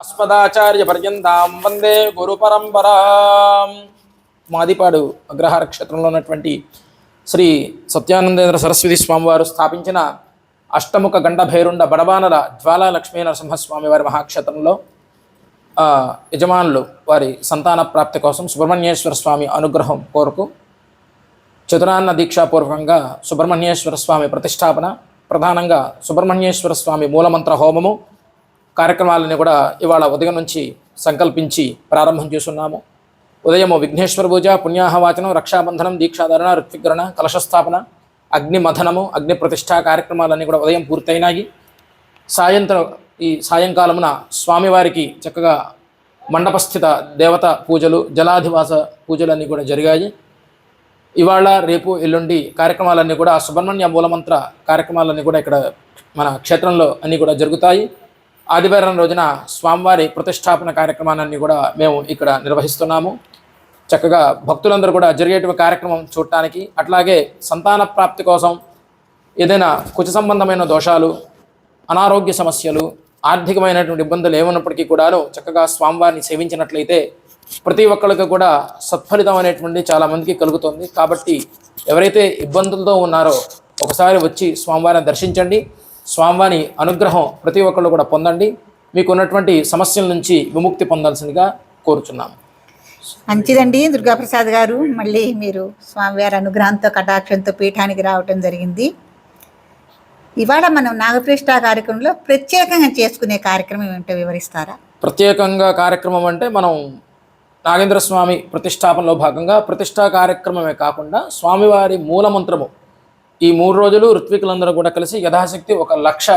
అస్మదాచార్య పర్యంతాం వందే గురు పరంపరాం మాదిపాడు అగ్రహార క్షేత్రంలో ఉన్నటువంటి శ్రీ సత్యానందేంద్ర సరస్వతి స్వామివారు స్థాపించిన అష్టముఖ గండ భైరుండ బడబానల జ్వాలా లక్ష్మీ నరసింహస్వామి వారి మహాక్షేత్రంలో యజమానులు వారి సంతాన ప్రాప్తి కోసం సుబ్రహ్మణ్యేశ్వర స్వామి అనుగ్రహం కోరుకు చతురాన్న దీక్షాపూర్వకంగా సుబ్రహ్మణ్యేశ్వర స్వామి ప్రతిష్టాపన ప్రధానంగా సుబ్రహ్మణ్యేశ్వర స్వామి మూలమంత్ర హోమము కార్యక్రమాలని కూడా ఇవాళ ఉదయం నుంచి సంకల్పించి ప్రారంభం చేస్తున్నాము. ఉదయము విఘ్నేశ్వర పూజ పుణ్యాహవాచనం రక్షాబంధనం దీక్షాధారణ ఋత్విగ్రహణ కలశస్థాపన అగ్ని మథనము అగ్ని ప్రతిష్ట కార్యక్రమాలన్నీ కూడా ఉదయం పూర్తయినాయి. సాయంత్రం ఈ సాయంకాలమున స్వామివారికి చక్కగా మండపస్థిత దేవత పూజలు జలాధివాస పూజలన్నీ కూడా జరిగాయి. ఇవాళ రేపు ఎల్లుండి కార్యక్రమాలన్నీ కూడా సుబ్రహ్మణ్య మూలమంత్ర కార్యక్రమాలన్నీ కూడా ఇక్కడ మన క్షేత్రంలో అన్నీ కూడా జరుగుతాయి. ఆదివారం రోజున స్వామివారి ప్రతిష్టాపన కార్యక్రమాన్ని కూడా మేము ఇక్కడ నిర్వహిస్తున్నాము. చక్కగా భక్తులందరూ కూడా జరిగేటువంటి కార్యక్రమం చూడటానికి అట్లాగే సంతాన ప్రాప్తి కోసం ఏదైనా కుచ సంబంధమైన దోషాలు అనారోగ్య సమస్యలు ఆర్థికమైనటువంటి ఇబ్బందులు ఏమున్నప్పటికీ కూడాను చక్కగా స్వామివారిని సేవించినట్లయితే ప్రతి ఒక్కరికి కూడా సత్ఫలితం అనేటువంటి చాలా మందికి కలుగుతుంది. కాబట్టి ఎవరైతే ఇబ్బందులతో ఉన్నారో ఒకసారి వచ్చి స్వామివారిని దర్శించండి. స్వామివారి అనుగ్రహం ప్రతి ఒక్కళ్ళు కూడా పొందండి. మీకు ఉన్నటువంటి సమస్యల నుంచి విముక్తి పొందాల్సిందిగా కోరుచున్నాము మంచిదండి. దుర్గాప్రసాద్ గారు మళ్ళీ మీరు స్వామివారి అనుగ్రహంతో కటాక్షంతో పీఠానికి రావటం జరిగింది. ఇవాళ మనం నాగప్రతిష్ఠ కార్యక్రమంలో ప్రత్యేకంగా చేసుకునే కార్యక్రమం ఏమిటో వివరిస్తారా? ప్రత్యేకంగా కార్యక్రమం అంటే మనం నాగేంద్ర స్వామి ప్రతిష్టాపనలో భాగంగా ప్రతిష్టా కార్యక్రమమే కాకుండా స్వామివారి మూలమంత్రము ఈ మూడు రోజులు ఋత్వికులందరూ కూడా కలిసి యథాశక్తి ఒక లక్ష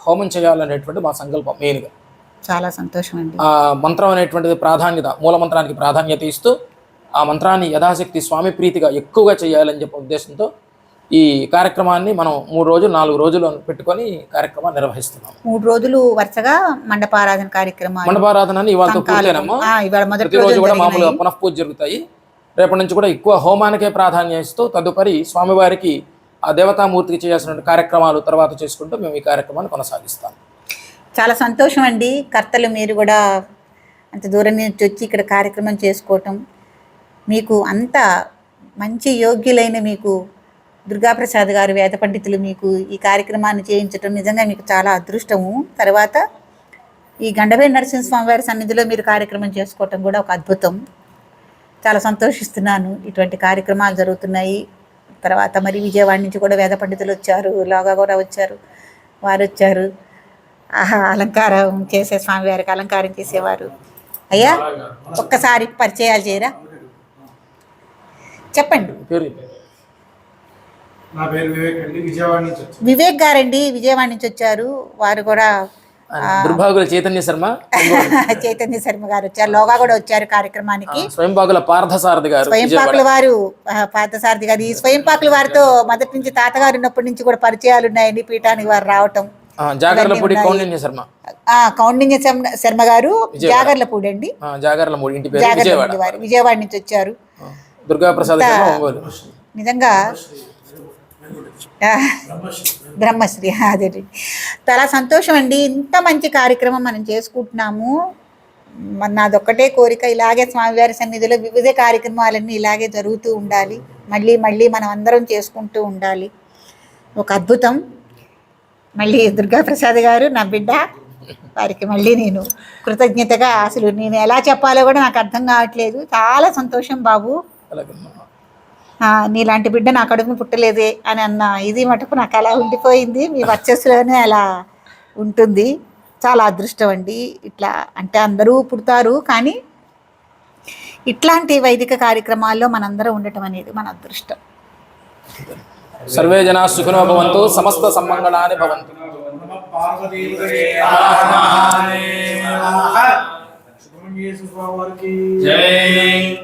హోమం చేయాలనేటువంటి మా సంకల్పం మెయిన్గా. చాలా సంతోషం అండి ఆ మంత్రం అనేటువంటిది ప్రాధాన్యత మూలమంత్రానికి ప్రాధాన్యత ఇస్తూ ఆ మంత్రాన్ని యథాశక్తి స్వామి ప్రీతిగా ఎక్కువగా చేయాలని చెప్పే ఉద్దేశంతో ఈ కార్యక్రమాన్ని మనం మూడు రోజులు నాలుగు రోజులు పెట్టుకొని కార్యక్రమాన్ని నిర్వహిస్తున్నాం. మూడు రోజులు వరుసగా మండపారాధన ఇవాళ ప్రతిరోజు రోజు కూడా. మామూలుగా పునఃపూజ జరుగుతాయి. రేపటి నుంచి కూడా ఎక్కువ హోమానికే ప్రాధాన్యం ఇస్తూ తదుపరి స్వామివారికి ఆ దేవతామూర్తికి చేయాల్సిన కార్యక్రమాలు తర్వాత చేసుకుంటూ మేము ఈ కార్యక్రమాన్ని కొనసాగిస్తాం. చాలా సంతోషం అండి. కర్తలు మీరు కూడా అంత దూరం నుంచి వచ్చి ఇక్కడ కార్యక్రమం చేసుకోవటం. మీకు అంత మంచి యోగ్యులైన మీకు దుర్గాప్రసాద్ గారు వేద పండితులు మీకు ఈ కార్యక్రమాన్ని చేయించటం నిజంగా మీకు చాలా అదృష్టము. తర్వాత ఈ గండవేడి నరసింహస్వామి వారి సన్నిధిలో మీరు కార్యక్రమం చేసుకోవటం కూడా ఒక అద్భుతం. చాలా సంతోషిస్తున్నాను. ఇటువంటి కార్యక్రమాలు జరుగుతున్నాయి. తర్వాత మరి విజయవాడ నుంచి కూడా వేద పండితులు వచ్చారు లోగా కూడా వచ్చారు వారు వచ్చారు. ఆహా అలంకారం చేసే స్వామివారికి అలంకారం చేసేవారు. అయ్యా ఒక్కసారి పరిచయాలు చేయరా? చెప్పండి. వివేక్ గారండి విజయవాడ నుంచి వచ్చారు. వారు కూడా దుర్భాగుల చైతన్య శర్మ చైతన్య శర్మ గారు వచ్చారు. లోగా కూడా వచ్చారు కార్యక్రమానికి. స్వయంభాగుల పార్థసారథి గారు స్వయంపాకుల వారు పార్థసారథి గారు. ఈ స్వయంపాకుల వారితో మొదటి నుంచి తాతగారు ఉన్నప్పటి నుంచి కూడా పరిచయాలు ఉన్నాయండి పీఠానికి వారు రావటం. జాగర్లపూడి కౌండిన్య శర్మ. ఆ, కౌండిన్య శర్మ- గారు జాగర్లపూడి అండి ఆ, జాగర్లమూడి ఇంటి పేరు విజయవాడ. జాగర్లపూడి వారు. విజయవాడ నుంచి వచ్చారు. దుర్గాప్రసాద్ నిజంగా బ్రహ్మశ్రీ. అదే చాలా సంతోషం అండి. ఇంత మంచి కార్యక్రమం మనం చేసుకుంటున్నాము. నాదొక్కటే కోరిక. ఇలాగే స్వామివారి సన్నిధిలో వివిధ కార్యక్రమాలన్నీ ఇలాగే జరుగుతూ ఉండాలి. మళ్ళీ మళ్ళీ మనం అందరం చేసుకుంటూ ఉండాలి. ఒక అద్భుతం. మళ్ళీ దుర్గాప్రసాద్ గారు నా బిడ్డ. వారికి మళ్ళీ నేను కృతజ్ఞతగా అసలు నేను ఎలా చెప్పాలో కూడా నాకు అర్థం కావట్లేదు. చాలా సంతోషం బాబు. నీలాంటి బిడ్డ నా కడుపును పుట్టలేదే అని అన్న ఇది మటుకు నాకు అలా ఉండిపోయింది. మీ వర్చస్సులోనే అలా ఉంటుంది. చాలా అదృష్టం అండి. ఇట్లా అంటే అందరూ పుడతారు కానీ ఇట్లాంటి వైదిక కార్యక్రమాల్లో మనందరం ఉండటం అనేది మన అదృష్టం. సర్వే జనా సుఖినో భవంతు సమస్త సమ్మంగళాని భవంతు. జై.